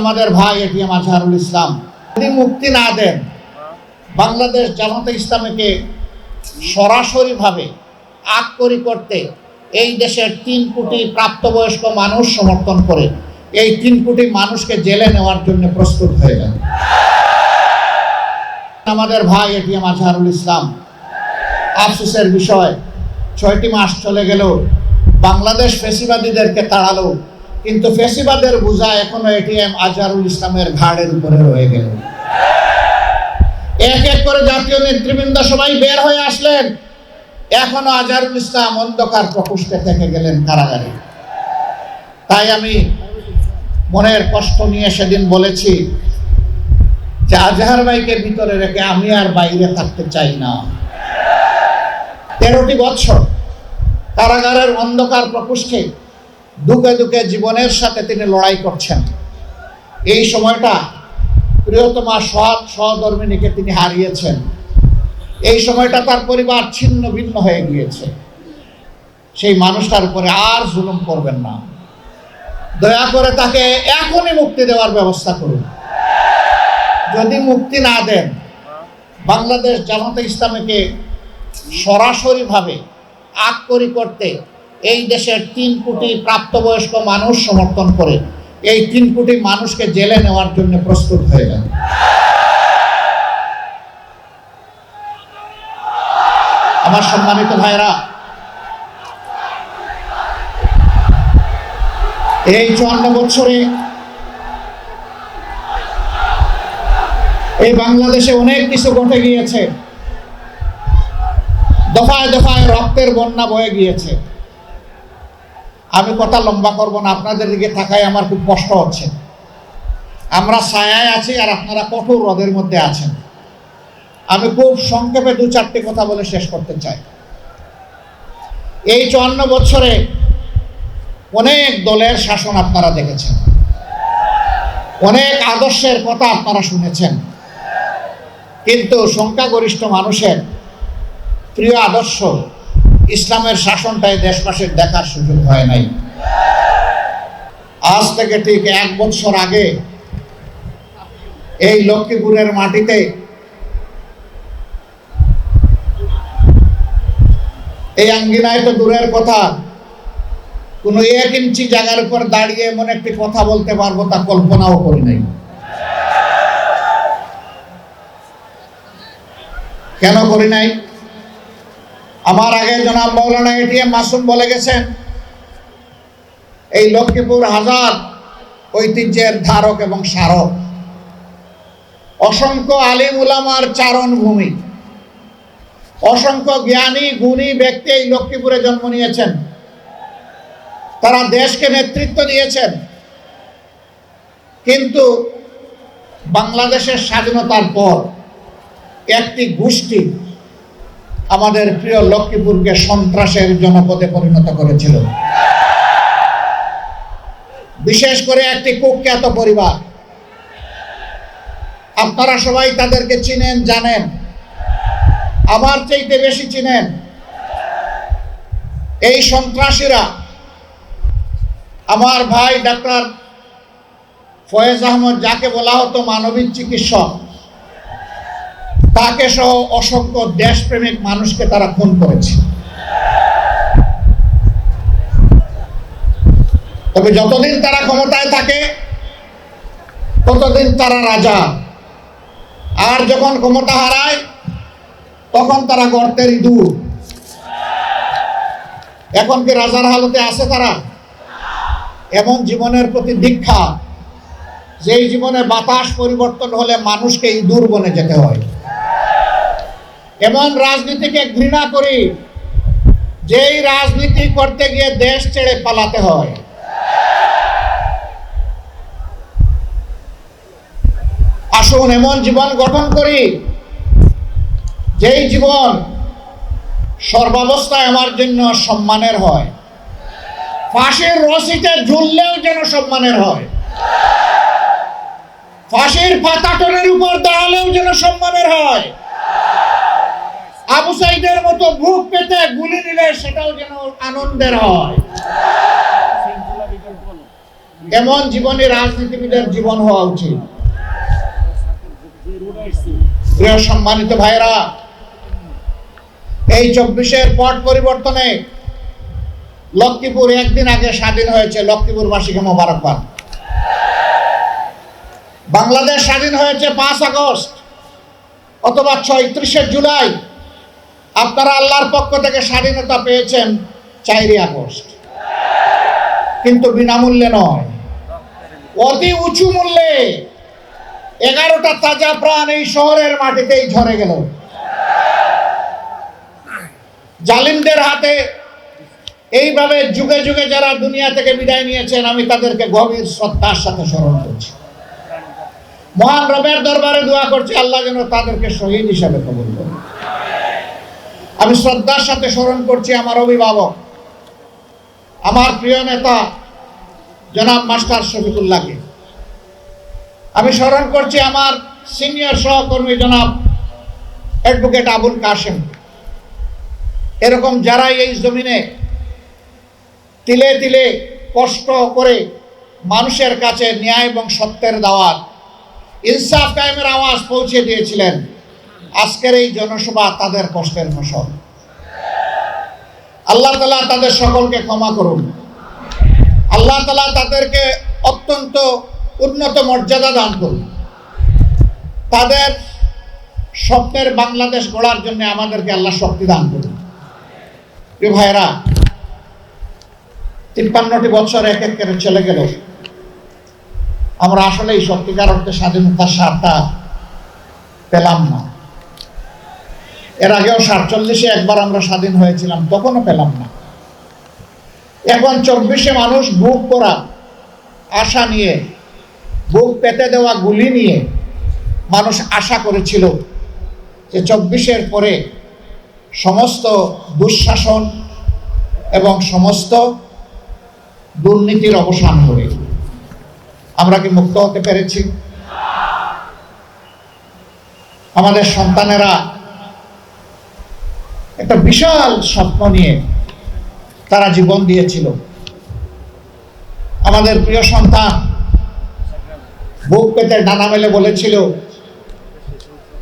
আমাদের ভাই এটিএম আজহারুল ইসলাম। যদি মুক্তি না দেন, বাংলাদেশ জামাতে ইসলামীকে সরাসরিভাবে আক্ষরি করতে এই দেশের তিন কোটি প্রাপ্তবয়স্ক মানুষ সমর্থন করে, এই তিন কোটি মানুষকে জেলে নেওয়ার জন্য প্রস্তুত হয়ে যান। আমাদের ভাই এটিএম আজহারুল ইসলাম। আফসোসের বিষয়, ছয়টি মাস চলে গেল, বাংলাদেশ ফেসিবাদীদেরকে তাড়ালো কিন্তু ফেসিবাদের বোঝা এখনও এটিএম আজহারুল ইসলামের ঘাড়ের উপরে রয়ে গেল। এক এক করে জাতীয় নেতৃবৃন্দ সবাই বের হয়ে আসলেন। এখনও আজহারুল ইসলাম অন্ধকার প্রকোষ্ঠে থেকে গেলেন কারাগারে। তাই আমি মনের কষ্ট নিয়ে সেদিন বলেছি যে আজহার ভাইকে ভিতরে রেখে আমি আর বাইরে থাকতে চাই না। তেরোটি বছর কারাগারের অন্ধকার প্রকোষ্ঠে দুকে দুকে জীবনের সাথে তিনি লড়াই করছেন। এই সময়টা প্রিয়তমা সৎ সহধর্মিনীকে তিনি হারিয়েছেন। এই সময়টা তার পরিবার ছিন্ন ভিন্ন হয়ে গিয়েছে। সেই মানুষটার উপরে আর জুলুম করবেন না। দয়া করে তাকে এখনই মুক্তি দেওয়ার ব্যবস্থা করুন। যদি মুক্তি না দেন, বাংলাদেশ জামাতে ইসলামীকে সরাসরিভাবে আক্ষরি করতে এই দেশের তিন কোটি প্রাপ্তবয়স্ক মানুষ সমর্থন করে। এই তিন কোটি মানুষকে জেলে নেওয়ার জন্য প্রস্তুত হয়ে যান আমার সম্মানিত ভাইরা এই চুয়ান্ন বছরে এই বাংলাদেশে অনেক কিছু ঘটে গিয়েছে। দফায় দফায় রক্তের বন্যা বয়ে গিয়েছে। আমি কথা লম্বা করব না, আপনাদের দিকে থাকায় আমার খুব কষ্ট হচ্ছে। আমরা ছায়ায় আছি আর আপনারা কঠোর হ্রদের মধ্যে আছেন। আমি খুব সংক্ষেপে দু চারটি কথা বলে শেষ করতে চাই। এই চুয়ান্ন বছরে অনেক দলের শাসন আপনারা দেখেছেন। অনেক আদর্শের কথা আপনারা শুনেছেন। কিন্তু সংখ্যাগরিষ্ঠ মানুষের প্রিয় আদর্শ ইসলামের শাসনটাই দেশবাসীর দেখার সুযোগ হয় নাই। আজ থেকে ঠিক এক বছর আগে এই লক্ষ্মীপুরের মাটিতে এই আঙ্গিনায় তো দূরের কথা, কোনো এক ইঞ্চি জায়গার উপর দাঁড়িয়ে এমন একটি কথা বলতে পারব তা কল্পনাও করি নাই। কেন করি নাই? আমার আগে জনাব মৌলানা এটিএম মাসুম বলে গেছেন, এই লক্ষ্মীপুর হাজার ঐতিহ্যের ধারক এবং স্মারক। অসংখ্য আলিম উলামার চারণ ভূমি অসংখ্য জ্ঞানী, গুণী ব্যক্তি এই লক্ষ্মীপুরে জন্ম নিয়েছেন। তারা দেশকে নেতৃত্ব দিয়েছেন। কিন্তু বাংলাদেশের স্বাধীনতার পর একটি গোষ্ঠী আমাদের প্রিয় লক্ষ্মীপুরকে সন্ত্রাসের জনপদে পরিণত করেছিল। বিশেষ করে একটি কুখ্যাত পরিবার। আপনারা সবাই তাদেরকে চিনেন, জানেন। আমার চাইতে বেশি চিনেন এই সন্ত্রাসীরা। আমার ভাই ডাক্তার ফয়েজ আহমদ যাকে বলা হতো মানবিক চিকিৎসক তাকে সহ অসংখ্য দেশপ্রেমিক মানুষকে তারা খুন করেছে। তবে যতদিন তারা ক্ষমতায় থাকে, ততদিন তারা রাজা। আর যখন ক্ষমতা হারায়, তখন তারা গর্তের ইঁদুর এখন কি রাজার হালতে আছে তারা? এমন জীবনের প্রতি দীক্ষা, যেই জীবনে বাতাস পরিবর্তন হলে মানুষকে ইঁদুর বনে যেতে হয়। এমন রাজনীতিকে ঘৃণা করি, যেই রাজনীতি করতে গিয়ে দেশ ছেড়ে পালাতে হয়। আসুন এমন জীবন গঠন করি, যেই জীবন সর্বাবস্থায় আমার জন্য সম্মানের হয়। ফাঁসির রসিতে ঝুললেও যেন সম্মানের হয়। ফাঁসির পাতাটনের উপর দাঁড়ালেও যেন সম্মানের হয়। আবু সাইদের মতো বুক পেতে গুলি নিলে সেটাও যেন আনন্দের হয়। এমন জীবনে রাজনীতিবিদের জীবন হওয়া উচিত। প্রিয় সম্মানিত ভাইরা এই চব্বিশের পট পরিবর্তনে লক্ষ্মীপুর একদিন আগে স্বাধীন হয়েছে লক্ষ্মীপুরবাসীকে মোবারকবাদ। বাংলাদেশ স্বাধীন হয়েছে পাঁচ আগস্ট অথবা ছয়ত্রিশে জুলাই আপনারা আল্লাহর পক্ষ থেকে স্বাধীনতা পেয়েছেন চারই আগস্ট। কিন্তু বিনামূল্যে নয়। অতি উঁচু মূল্যে এগারোটা তাজা প্রাণ এই শহরের মাটিতেই ঝরে গেল। জালিমদের হাতে এইভাবে যুগে যুগে যারা দুনিয়া থেকে বিদায় নিয়েছেন, আমি তাদেরকে গভীর শ্রদ্ধার সাথে স্মরণ করছি। মহান রবের দরবারে দোয়া করছি, আল্লাহ যেন তাদেরকে শহীদ হিসাবে কবুল করে। আমি শ্রদ্ধার সাথে স্মরণ করছি আমার অভিভাবক, আমার প্রিয় নেতা, জনাব মাস্টার শফিকুল্লাহকে। আমি স্মরণ করছি আমার সিনিয়র সহকর্মী জনাব অ্যাডভোকেট আবুল কাশেম। এরকম যারাই এই জমিনে তিলে তিলে কষ্ট করে মানুষের কাছে ন্যায় এবং সত্যের দাওয়াত, ইনসাফ কায়েমের আওয়াজ পৌঁছে দিয়েছিলেন আজকের এই জনসভা তাদের কষ্টের ফসল। আল্লাহ তালা তাদের সকলকে ক্ষমা করুন। আল্লাহ তালা তাদেরকে অত্যন্ত উন্নত মর্যাদা দান করুন। তাদের স্বপ্নের বাংলাদেশ গড়ার জন্য আমাদেরকে আল্লাহ শক্তি দান করুন। প্রিয় ভাইরা তিপ্পান্নটি বছর এক এক করে চলে গেল। আমরা আসলে এই সত্যিকার অর্থে স্বাধীনতার স্বাদটা পেলাম না। এর আগেও সাতচল্লিশে একবার আমরা স্বাধীন হয়েছিলাম, তখনও পেলাম না। এখন চব্বিশে মানুষ বুক করা আশা নিয়ে, বুক পেতে দেওয়া গুলি নিয়ে মানুষ আশা করেছিল যে চব্বিশের পরে সমস্ত দুঃশাসন এবং সমস্ত দুর্নীতির অবসান হবে। আমরা কি মুক্ত হতে পেরেছি? আমাদের সন্তানেরা একটা বিশাল স্বপ্ন নিয়ে তারা জীবন দিয়েছিল। আমাদের প্রিয় সন্তান বুক পেতে ডানা মেলে বলেছিল,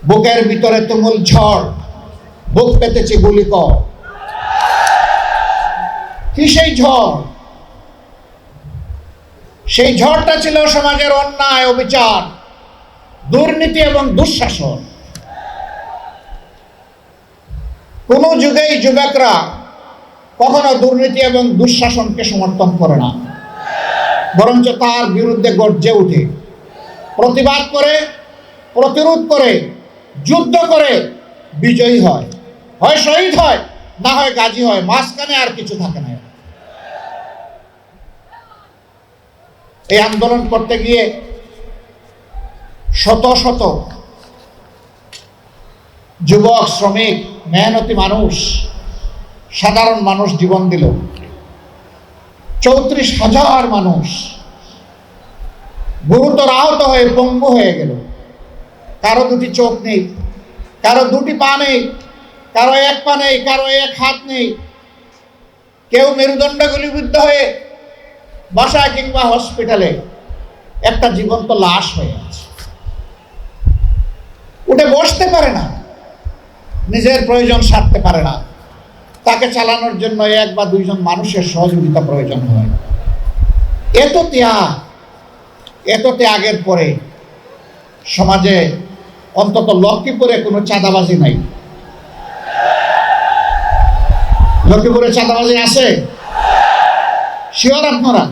বুকের ভিতরে তুমুল ঝড়, বুক পেতেছি গুলি কি সেই ঝড়? সেই ঝড়টা ছিল সমাজের অন্যায়, অবিচার, দুর্নীতি এবং দুঃশাসন। কোন যুগেই যুবকরা কখনো দুর্নীতি এবং দুঃশাসনকে সমর্থন করে না। বরঞ্চ তার বিরুদ্ধে গর্জে উঠে প্রতিবাদ করে, প্রতিরোধ করে, যুদ্ধ করে বিজয়ী হয়। হয় শহীদ হয়, না হয় গাজী হয়। মাঝখানে আর কিছু থাকে না। এই আন্দোলন করতে গিয়ে শত শত যুবক, শ্রমিক, মেহনতি মানুষ, সাধারণ মানুষ জীবন দিল। চৌত্রিশ হাজার মানুষ গুরুতর আহত হয়ে পঙ্গু হয়ে গেল। কারও দুটি চোখ নেই, কারও দুটি পা নেই, কারও এক পা নেই, কারও এক হাত নেই। কেউ মেরুদণ্ড গুলিবিদ্ধ হয়ে বাসায় কিংবা হসপিটালে একটা জীবন্ত লাশ হয়ে আছে। উঠে বসতে পারে না। নিজের প্রয়োজন সারতে পারে না। তাকে চালানোর জন্য এক বা দুইজন মানুষের সহযোগিতা প্রয়োজন হয়। এত ত্যাগ, এত ত্যাগের পরে সমাজে অন্তত লক্ষ্মীপুরে কোনো চাঁদাবাজি নাই। লক্ষ্মীপুরে চাঁদাবাজি আছে? শিওর আপনারা?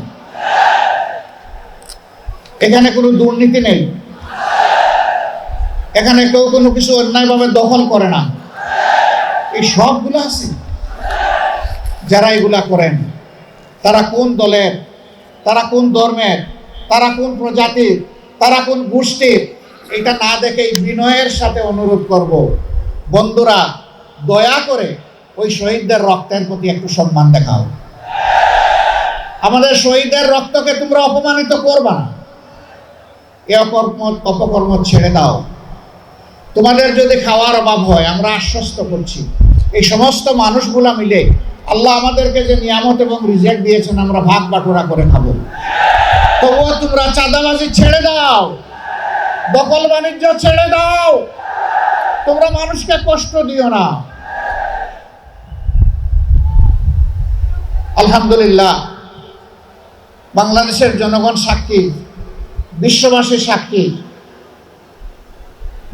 এখানে কোনো দুর্নীতি নেই। এখানে কেউ কোনো কিছু অন্যায়ভাবে দখল করে না। এই সবগুলো আছে। যারা এগুলা করেন, তারা কোন দলের, তারা কোন ধর্মের, তারা কোন প্রজাতির, তারা কোন গোষ্ঠীর, এটা না দেখে বিনয়ের সাথে অনুরোধ করব। বন্ধুরা, দয়া করে ওই শহীদদের রক্তের প্রতি একটু সম্মান দেখাও। আমাদের শহীদদের রক্তকে তোমরা অপমানিত করবা না। এ অকর্ম, অপকর্ম ছেড়ে দাও। তোমাদের যদি খাওয়ার অভাব হয়, আমরা আশ্বস্ত করছি। এই সমস্ত মানুষগুলা মিলে আল্লাহ আমাদেরকে যে নিয়ামত এবং রিজেক্ট দিয়েছেন, আমরা ভাগ বাটোরা করে খাব। তবুও তোমরা চাঁদাবাজি ছেড়ে দাও। দখল বাণিজ্য ছেড়ে দাও। তোমরা মানুষকে কষ্ট দিও না। আলহামদুলিল্লাহ, বাংলাদেশের জনগণ সাক্ষী বিশ্ববাসী সাক্ষী।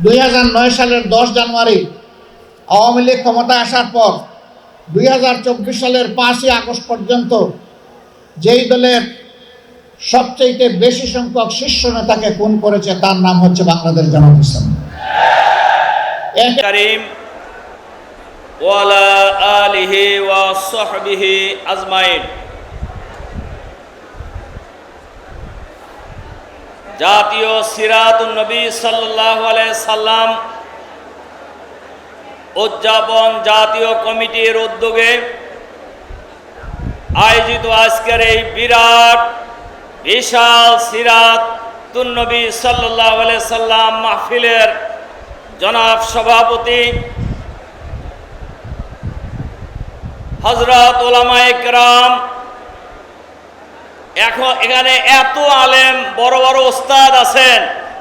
দুই হাজার নয় সালের দশ জানুয়ারি আওয়ামী লীগ ক্ষমতায় আসার পর দুই হাজার চব্বিশ সালের পাঁচই আগস্ট পর্যন্ত যেই দলের সবচেয়ে বেশি সংখ্যক শীর্ষ নেতাকে খুন করেছে, তার নাম হচ্ছে বাংলাদেশ জামাত ইসলাম। ওয়ালা আলিহি আজমাইন। জাতীয় সিরাতুন নবী সাল্লাল্লাহু সাল্লাম উদযাপন জাতীয় কমিটির উদ্যোগে আয়োজিত আজকের এই বিরাট, বিশাল সিরাত তুন্নবী সাল্লাহ সাল্লাম মাহফিলের জনাব সভাপতি হজরত ওলামা একরাম এখন এখানে এত আলেম, বড় বড় ওস্তাদ আছেন,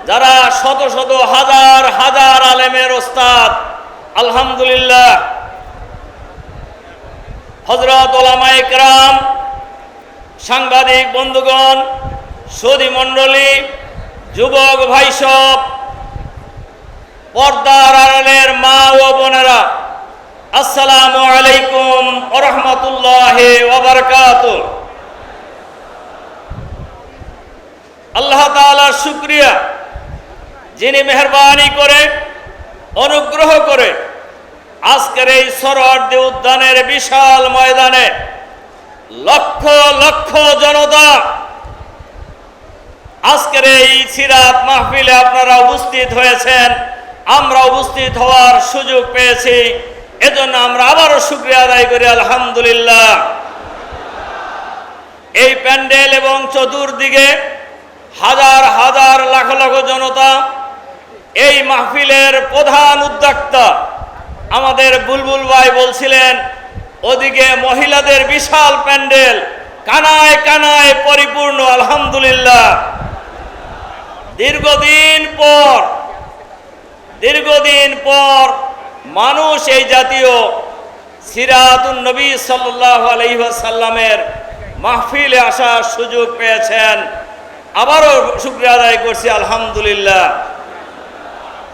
যারা শত শত হাজার হাজার আলেমের ওস্তাদ আলহামদুলিল্লাহ। হজরত ওলামা সাংবাদিক বন্ধুগণ, সদী মণ্ডলী, যুবক ভাই সব পর্দার আড়ালের মা ও বোনেরা, আসসালামু আলাইকুম ওরহমতুল্লাহ আল্লাহ তাআলার শুক্রিয়া যিনি মেহরবানি করে অনুগ্রহ করে আজকের এই সরোয়ার্দী উদ্যানের বিশাল ময়দানে লক্ষ লক্ষ জনতা আজকের এই সিরাত মাহফিলে আপনারা উপস্থিত হয়েছেন। আমরা উপস্থিত হওয়ার সুযোগ পেয়েছি। এজন্য আমরা আবারও শুক্রিয়া আদায় করি, আলহামদুলিল্লাহ। এই প্যান্ডেল এবং চতুর্দিকে হাজার হাজার লাখ লাখ জনতা এই মাহফিলের প্রধান উদ্যোক্তা আমাদের বুলবুল ভাই বলছিলেন, ওদিকে মহিলাদের বিশাল প্যান্ডেল, কানায় কানায় পরিপূর্ণ, আলহামদুলিল্লাহ। দীর্ঘদিন পর দীর্ঘদিন পর মানুষ এই জাতীয় সিরাতুন নবী সাল্লাহ আলহিহাসাল্লামের মাহফিলে আসার সুযোগ পেয়েছেন। আবারও শুক্রিয়া আদায় করছি, আলহামদুলিল্লাহ।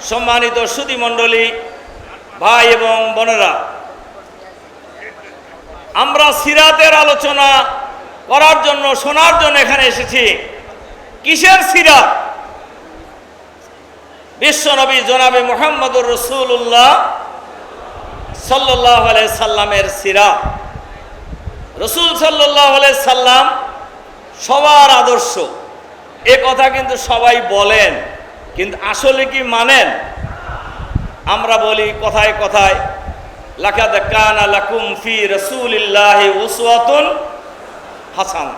সম্মানিত সুদী মণ্ডলী, ভাই এবং বোনেরা, আমরা সিরাতের আলোচনা করার জন্য, শোনার জন্য এখানে এসেছি। কিসের সিরাত? বিশ্বনবী জনাবে মোহাম্মদুর রসুল্লাহ সাল্লাহ সাল্লামের সিরাত। রসুল সাল্লাহ সাল্লাম সবার আদর্শ। এ কথা কিন্তু সবাই বলেন। কিন্তু আসলে কি মানেন? আমরা বলি কথায় কথায়, লাকাদ কানা লাকুম ফি রাসূলিল্লাহি উসওয়াতুন হাসানা।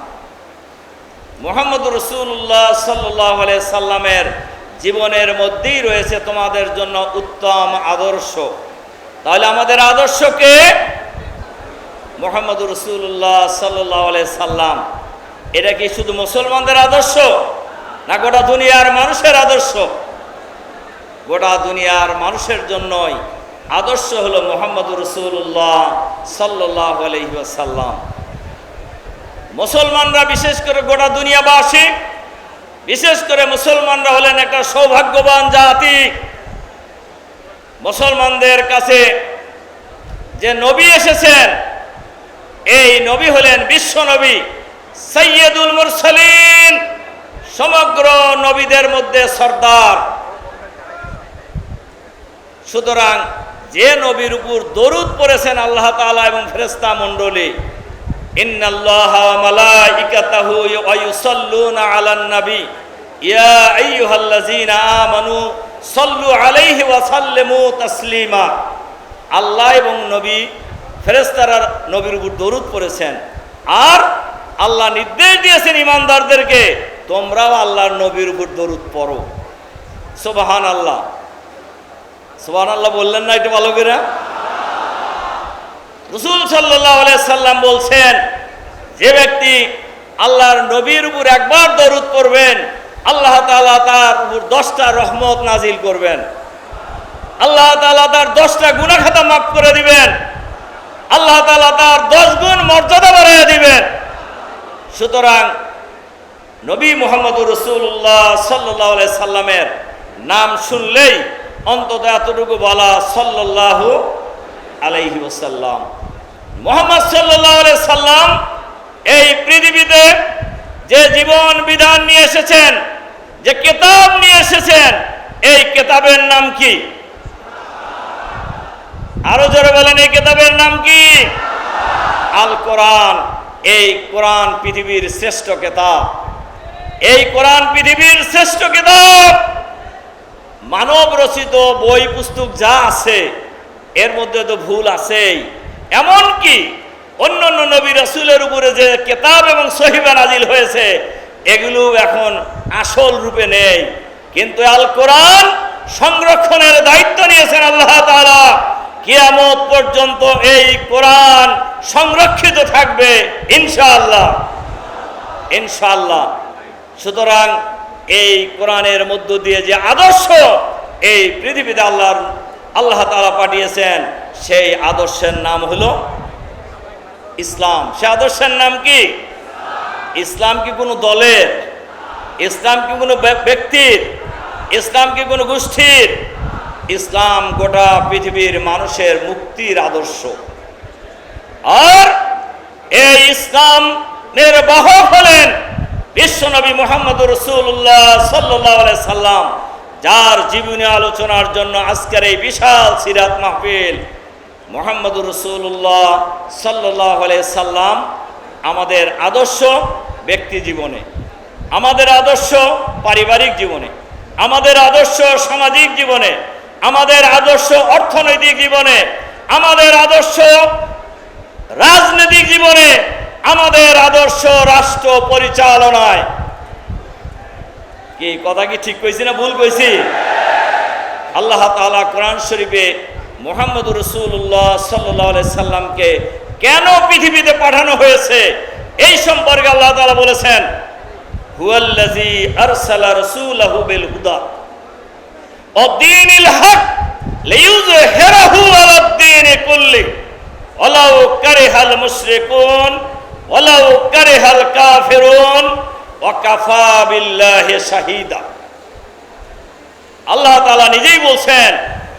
মোহাম্মদ রসুল্লাহ সাল্লাহ সাল্লামের জীবনের মধ্যেই রয়েছে তোমাদের জন্য উত্তম আদর্শ। তাহলে আমাদের আদর্শকে মোহাম্মদ রসুল্লাহ সাল্লাহ সাল্লাম। এটা কি শুধু মুসলমানদের আদর্শ? না, গোটা দুনিয়ার মানুষের আদর্শ। গোটা দুনিয়ার মানুষের জন্যই আদর্শ হলো মোহাম্মদ রসুল্লাহ সাল্লাহ আলহিসাল্লাম মুসলমানরা বিশেষ করে গোটা দুনিয়াবাসী, বিশেষ করে মুসলমানরা হলেন একটা সৌভাগ্যবান জাতি। মুসলমানদের কাছে যে নবী এসেছেন, এই নবী হলেন বিশ্ব নবী সৈয়দুল মুরসালিন। সমগ্র নবীদের মধ্যে সর্দার। সুতরাং যে নবীর উপর দরুদ পড়েছেন আল্লাহ তাআলা এবং ফেরেস্তা মণ্ডলী আল্লাহ এবং নবী, ফেরেশতারা নবীর উপর দরুদ পড়েছেন। আর আল্লাহ নির্দেশ দিয়েছেন ইমানদারদেরকে তোমরাও আল্লাহর নবীর উপর দরুদ পড়ো। সোবাহান আল্লাহ সুবহান আল্লাহ বললেন না একটু ভালো করে? রসুল সাল্লাম বলছেন, যে ব্যক্তি আল্লাহর নবীর উপর একবার দরুদ পড়বেন, আল্লাহ তাআলা তার উপর দশটা রহমত নাজিল করবেন। আল্লাহ তাআলা তার দশটা গুণাখাতা মাফ করে দিবেন। আল্লাহ তাআলা তার দশ গুণ মর্যাদা বাড়িয়ে দিবেন। সুতরাং নবী মোহাম্মদ রসুল্লাহ সাল্লাহ সাল্লামের নাম শুনলেই অন্তত এতটুকু বলা সাল্লাহ আলাইহি ওসাল্লাম মোহাম্মদ সাল্লাহ সাল্লাম এই পৃথিবীতে যে জীবন বিধান নিয়ে এসেছেন, যে কেতাব নিয়ে এসেছেন, এই কেতাবের নাম কি? আরও জোরে বলেন, এই কেতাবের নাম কি? আল কোরআন এই কোরআন পৃথিবীর শ্রেষ্ঠ কেতাব। এই কোরআন পৃথিবীর শ্রেষ্ঠ কিতাব। মানব রচিত বই, পুস্তক যা আছে, এর মধ্যে তো ভুল আছেই। এমন কি অন্য অন্য নবী রসুলের উপরে যে কেতাব এবং সহিবা নাজিল হয়েছে, এগুলো এখন আসল রূপে নেই। কিন্তু আল কোরআন সংরক্ষণের দায়িত্ব নিয়েছেন আল্লাহ তাআলা। কিয়ামত পর্যন্ত এই কোরআন সংরক্ষিত থাকবে, ইনশাআল্লাহ। ইনশাআল্লাহ। সুতরাং এই কোরআনের মধ্য দিয়ে যে আদর্শ এই পৃথিবীতে আল্লাহর, আল্লাহ তাআলা পাঠিয়েছেন, সেই আদর্শের নাম হলো ইসলাম। সে আদর্শের নাম কি? ইসলাম কি কোনো দলের? ইসলাম কি কোনো ব্যক্তির? ইসলাম কি কোনো গোষ্ঠীর? ইসলাম গোটা পৃথিবীর মানুষের মুক্তির আদর্শ। আর এই ইসলামের বাহক বিশ্বনবী মোহাম্মদ রসুল্লাহ সাল্লাহ সাল্লাম, যার জীবনী আলোচনার জন্য আজকের এই বিশাল সিরাত মাহফিল মোহাম্মদ রসুল্লাহ সাল্লাহ সাল্লাম আমাদের আদর্শ ব্যক্তি জীবনে, আমাদের আদর্শ পারিবারিক জীবনে, আমাদের আদর্শ সামাজিক জীবনে, আমাদের আদর্শ অর্থনৈতিক জীবনে, আমাদের আদর্শ রাজনৈতিক জীবনে আমাদের আদর্শ রাষ্ট্র পরিচালনায়। কি, কথা কি ঠিক কইছি না ভুল কইছি? আল্লাহ তাআলা কোরআন শরীফে মোহাম্মদ রসুল্লাহ সাল্লাহ সাল্লামকে কেন পৃথিবীতে পাঠানো হয়েছে? এই সম্পর্কে আল্লাহ তাআলা বলেছেন হুয়াল্লাজি আরসালা রাসূলাহু বিল হুদা, অদ্দীনিল হক লিইয়ুযহিরাহু আলাদ দীনি কুল্লি, ওয়ালাউ কারিহাল মুশরিকুন ওয়ালাউ কারিহাল কাফিরুন ওয়া কাফা বিল্লাহি শাহিদা। আল্লাহ তাআলা নিজেই বলছেন,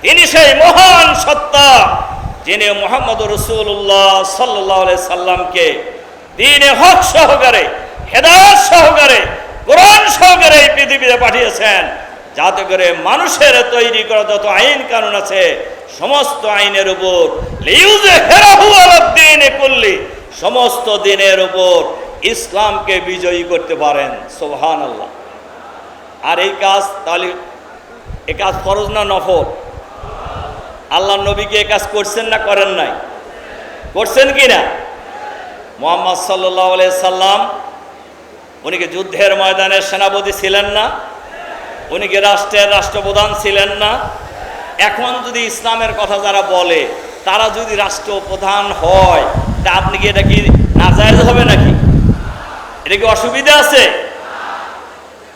তিনি সেই মহান সত্তা যিনি মোহাম্মদ রসুল্লাহ সাল্লাহ সাল্লামকে দিনে হক সহকারে, হেদায়ত সহকারে, কোরআন সহকারে এই পৃথিবীতে পাঠিয়েছেন। যাতে করে মানুষের তৈরি করা যত আইন কানুন আছে, সমস্ত আইনের উপর। লিউজে হেরাহু আলাদ্দিনে করলি সমস্ত দিনের উপর ইসলামকে বিজয়ী করতে পারেন সোহান আল্লাহ আর এই কাজ তাহলে এ কাজ ফরজ না নফল? আল্লাহ নবীকে এ কাজ করছেন না করেন নাই? করছেন কি না? মোহাম্মদ সাল্লাহ সাল্লাম, উনি কি যুদ্ধের ময়দানে সেনাপতি ছিলেন না? উনি কি রাষ্ট্রের রাষ্ট্রপ্রধান ছিলেন না? এখন যদি ইসলামের কথা যারা বলে, তারা যদি রাষ্ট্রপ্রধান হয় তা আপনি কি এটা কি নাজায়জ হবে নাকি? এটা কি অসুবিধা আছে?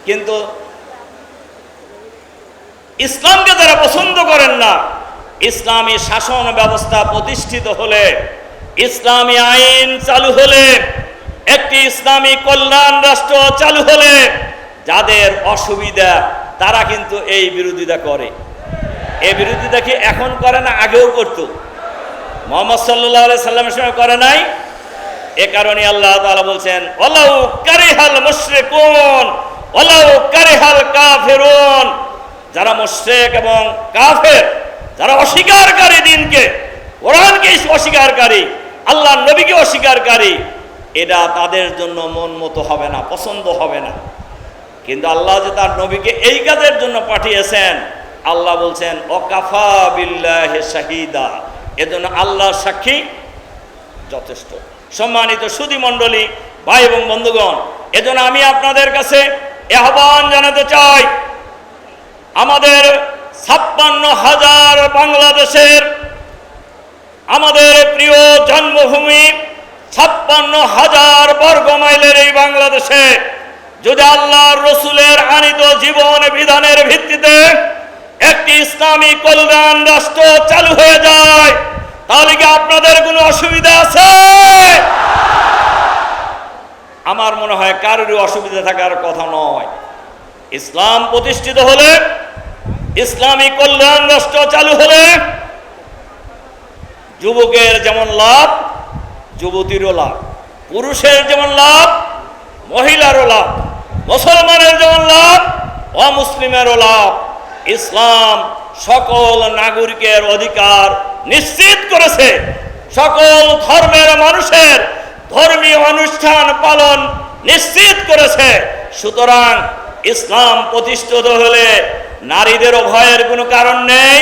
কিন্তু ইসলামকে যারা পছন্দ করেন না, ইসলামী শাসন ব্যবস্থা প্রতিষ্ঠিত হলে, ইসলামী আইন চালু হলে, একটি ইসলামী কল্যাণ রাষ্ট্র চালু হলে, যাদের অসুবিধা তারা কিন্তু এই বিরোধিতা করে। এই বিরোধিতা কি এখন করে না আগেও করতো? মোহাম্মদ সাল্লাহ সাল্লামের সময় করে নাই? এ কারণে আল্লাহ তাআলা বলছেন ওলাউ কারিহাল মুশরিকুন ওলাউ কারিহাল কাফিরুন। যারা মুশরিক এবং কাফের, যারা অস্বীকারকারী দিনকে, কোরআনকে অস্বীকারকারী আল্লাহ নবীকে অস্বীকারকারী এটা তাদের জন্য মন মতো হবে না, পছন্দ হবে না। কিন্তু আল্লাহ যে তার নবীকে এই কাজের জন্য পাঠিয়েছেন, আল্লাহ বলছেন অকাফা বিল্লাহ শাহিদা। এজন্য আল্লাহর সাক্ষী যথেষ্ট। সম্মানিত সুধী মণ্ডলী, ভাই এবং বন্ধুগণ, এজন্য আমি আপনাদের কাছে আহ্বান জানাতে চাই, আমাদের ছাপ্পান্ন হাজার বাংলাদেশের আমাদের প্রিয় জন্মভূমি ছাপ্পান্ন হাজার বর্গ মাইলের এই বাংলাদেশে যদি আল্লাহর রসুলের আনিত জীবন বিধানের ভিত্তিতে একটি ইসলামী কল্যাণ রাষ্ট্র চালু হয়ে যায়, তাহলে কি আপনাদের কোনো অসুবিধা আছে? আমার মনে হয় কারোরই অসুবিধা থাকার কথা নয়। ইসলাম প্রতিষ্ঠিত হলে, ইসলামী কল্যাণ রাষ্ট্র চালু হলে, যুবকের যেমন লাভ, যুবতীরও লাভ, পুরুষের যেমন লাভ, মহিলারও লাভ, মুসলমানের যেমন লাভ, অমুসলিমেরও লাভ। ইসলাম সকল নাগরিকের অধিকার নিশ্চিত করেছে। সকল ধর্মের মানুষের ধর্মীয় অনুষ্ঠান পালন নিশ্চিত করেছে। সুতরাং ইসলাম প্রতিষ্ঠিত হলে নারীদেরও ভয়ের কোনো কারণ নেই,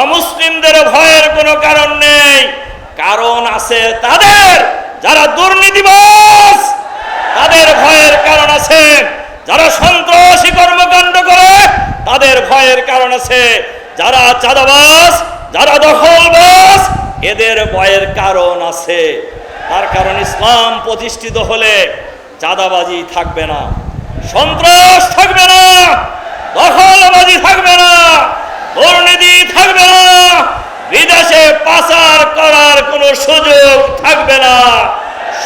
অমুসলিমদেরও ভয়ের কোনো কারণ নেই। কারণ আছে তাদের, যারা দুর্নীতিবাজ, তাদের ভয়ের কারণ আছে। যারা সন্ত্রাসী কর্মকাণ্ড করে তাদের ভয়ের কারণ আছে। যারা চাঁদাবাস যারা দখলবাজ, এদের ভয়ের কারণ আছে। তার কারণ ইসলাম প্রতিষ্ঠিত হলে চাঁদাবাজি থাকবে না, সন্ত্রাস থাকবে না, দখলবাজি থাকবে না, দুর্নীতি থাকবে না, বিদেশে পাচার করার কোনো সুযোগ থাকবে না।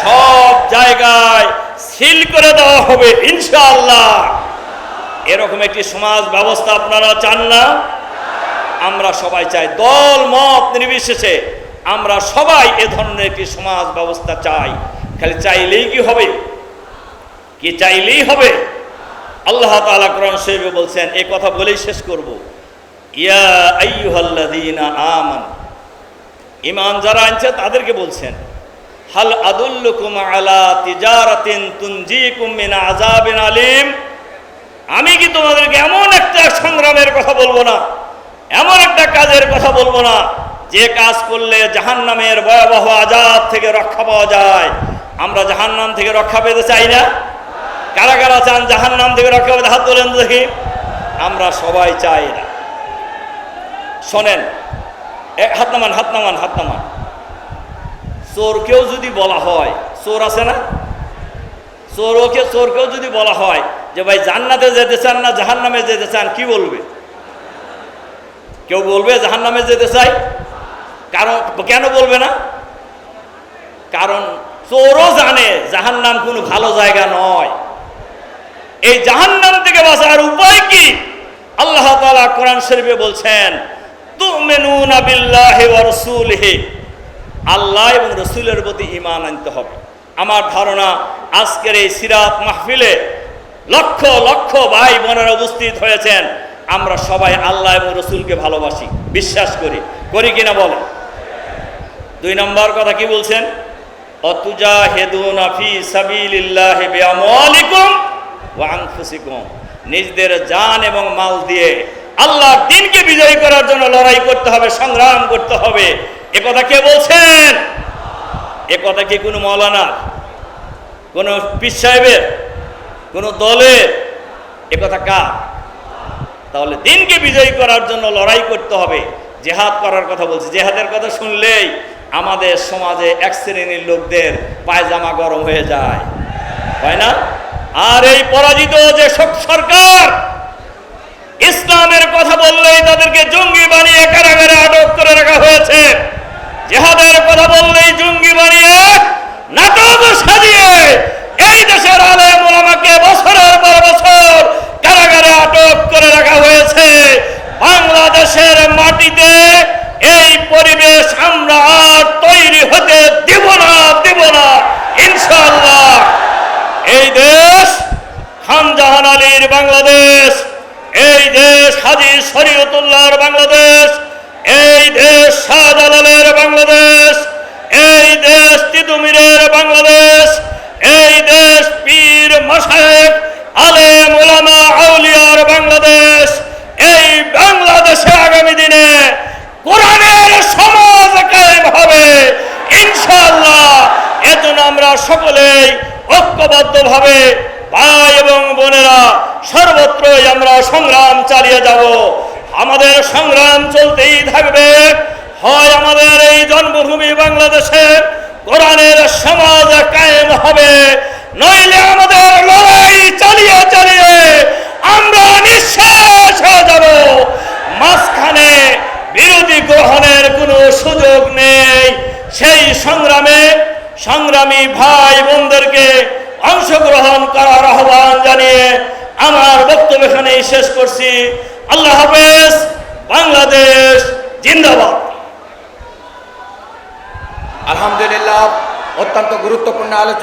সব জায়গায় সিল করে দেওয়া হবে, ইনশাআল্লাহ। এরকম একটি সমাজ ব্যবস্থা আপনারা চান না? আমরা সবাই চাই দল, মত নির্বিশেষে আমরা সবাই এ ধরনের একটি সমাজ ব্যবস্থা চাই। খালি চাইলেই কি হবে? কি চাইলেই হবে? আল্লাহ তাআলা কোরআন শরীফে বলছেন এই কথা বলেই শেষ করব। ইয়া আইয়ুহাল্লাযীনা আমান, ঈমান যারা আনছে তাদেরকে বলছেন, হাল আদুল্লুকুম আলা তিজারাতিন তুনজিকুম মিন আযাবিন আলিম আমি কি তোমাদেরকে এমন একটা সংগ্রামের কথা বলব না? এমন একটা কাজের কথা বলব না, যে কাজ করলে জাহান্নামের ভয়াবহ আজাদ থেকে রক্ষা পাওয়া যায়। আমরা জাহান্নাম থেকে রক্ষা পেতে চাই না? কারা কারা চান জাহান্নাম থেকে রক্ষা পেতে? হাত তোলেন দেখি। আমরা সবাই চাই না। শোনেন হাত নামান হাত নামান হাত নামান। চোরকেও যদি বলা হয়, চোর আছে না? চোরকে চোরকেও যদি বলা হয় যে ভাই জান্নাতে যেতে চান না জাহান্নামে যেতে চান কি বলবে? কেউ বলবে জাহান্নামে যেতে চাই? কারণ, কেন বলবে না? কারণ চোরও জানে জাহান্নাম কোনো ভালো জায়গা নয়। এই জাহান্নাম থেকে বাঁচার উপায় কি? আল্লাহ তাআলা কোরআন শরীফে বলছেন আল্লাহ এবং রসুলের প্রতি ইমান আনতে হবে। আমার ধারণা, আজকের এই সিরাত মাহফিলে লক্ষ লক্ষ ভাই বোনেরা উপস্থিত হয়েছেন। আমরা সবাই আল্লাহ এবং রসুলকে ভালোবাসি, বিশ্বাস করি। করি কিনা বলে দুই নম্বর কথা কি বলছেন? অতুজা হেদুনা ফি সাবিলিল্লাহি বিআমওয়ালিকুম ওয়া আনফুসিকুম। নিজদের জান এবং মাল দিয়ে আল্লাহর দিনকে বিজয়ী করার জন্য লড়াই করতে হবে, সংগ্রাম করতে হবে। এ কথা কে বলছেন? এ কথা কি কোনো মৌলানা? কোনো পীর সাহেবের? কোনো দলের এ কথা কার? তাহলে দিনকে বিজয়ী করার জন্য লড়াই করতে হবে। জেহাদ করার কথা বলছি। জেহাদের কথা শুনলেই আমাদের সমাজে এক শ্রেণির লোকদের পায়জামা গরম হয়ে যায়। হয় না? আর এই পরাজিত যে সব সরকার, ইসলামের কথা বললেই তাদেরকে জঙ্গি বানিয়ে কারাগারে আটক করে রাখা হয়েছে। জেহাদের কথা বললেই জঙ্গি বানিয়ে নাটক সাজিয়ে এই দেশের আলেম ওলামাকে বছরের পর বছর কারাগারে আটক করে রাখা হয়েছে বাংলাদেশের মাটিতে এই পরিবেশ আমরা আর তৈরি হতে দেব না দেব না ইনশাআল্লাহ এই দেশ আলীর বাংলাদেশ, এই দেশ হাজি শরীয়তুল্লাহর বাংলাদেশ, এই দেশ শাহজালালের বাংলাদেশ, এই দেশ তিতুমিরের বাংলাদেশ, এই দেশ পীর মশায়েক আলেম ওলামা আউলিয়ার বাংলাদেশ, এই বাংলাদেশে আগামী দিনে কোরআনের সমাজ কায়েম হবে। ইনশাআল্লাহ, এজন্য আমরা সকলেই ঐক্যবদ্ধভাবে ভাই এবং বোনেরা সর্বত্রই আমরা সংগ্রাম চালিয়ে যাব। আমাদের সংগ্রাম চলতেই থাকবে। হয় আমাদের এই জন্মভূমি বাংলাদেশে, কোরআনের সমাজ কায়েম হবে। নইলে আমাদের লড়াই চালিয়ে চালিয়ে আমরা নিঃশেষ হয়ে যাব। মাঝখানে বিরোধী গ্রহণের কোনো সুযোগ নেই। সেই সংগ্রামে সংগ্রামী ভাই বোনদেরকে অংশগ্রহণ করার আহ্বান জানিয়ে আমার বক্তব্য এখানে শেষ করছি। আল্লাহ হাফেজ বাংলাদেশ জিন্দাবাদ। আলহামদুলিল্লাহ অত্যন্ত গুরুত্বপূর্ণ আলোচনা।